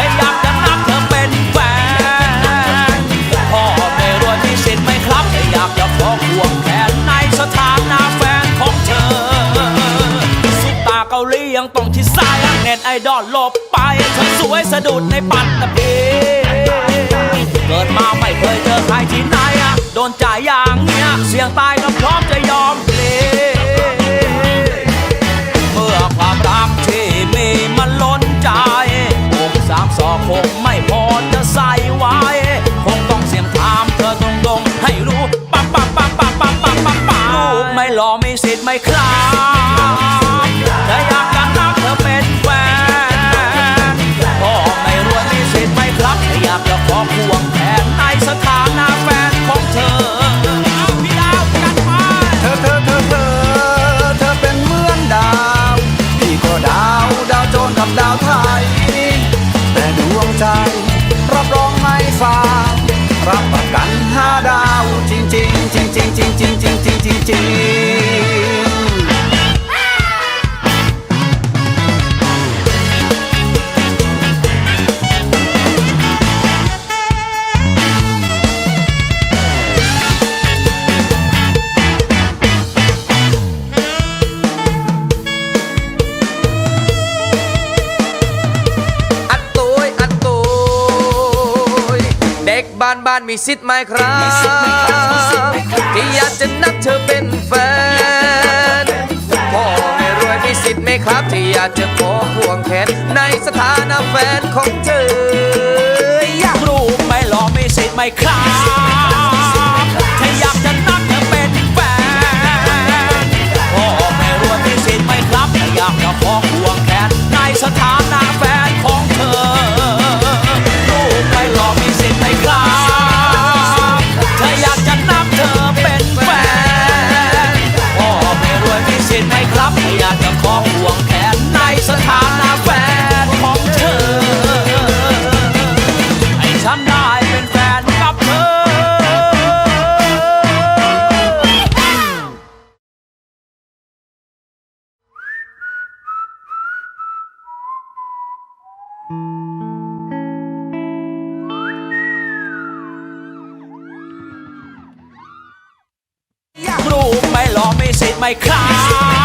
แค่อยากจะนับเธอเป็นแฟนพ่อไม่รวยมีสิทธิ์ไหมครับแค่อยากจะขอควงแขนในสถานะแฟนของเธอซุปตาเกาหลียังต้องที่ซ้ายเน็ตไอดอลหลบไปเธอสวยสะดุดในปัตตภีเกิดมาไม่เคยเจอใครที่ไหนอะโดนจ่ายอย่างเนี้ยเสียงตายก็ ม่รอไม่สิทธิ์ไม่ครับถ้าอยากจะนับเธอเป็นแฟนพ่อไม่รวยมีสิทธิ์ไหมครับถ้าอยากจะขอควงแขนในสถานะแฟนของเธอเอาพี่ดาวกันมาเธอเธอเธอเธอเธอเป็นเหมือนดาวพี่ก็ดาวดาวโจรกับดาวไทย แต่ดวงใจรับรองไม่ฟารับประกันห้าดาวจริงจริงจริงจริงจริงจริงจริงจริงจริงานบ้านมีสิทธิ์ไหมครับ ที่อยากจะนับเธอเป็นแฟนพ่อไม่รวยมีสิทธิ์ไหมครับ ที่อยากจะขอควงแขนในสถานะแฟนของเธออยากรู้ไหมหรอมีสิทธิ์ไหมครับ my car.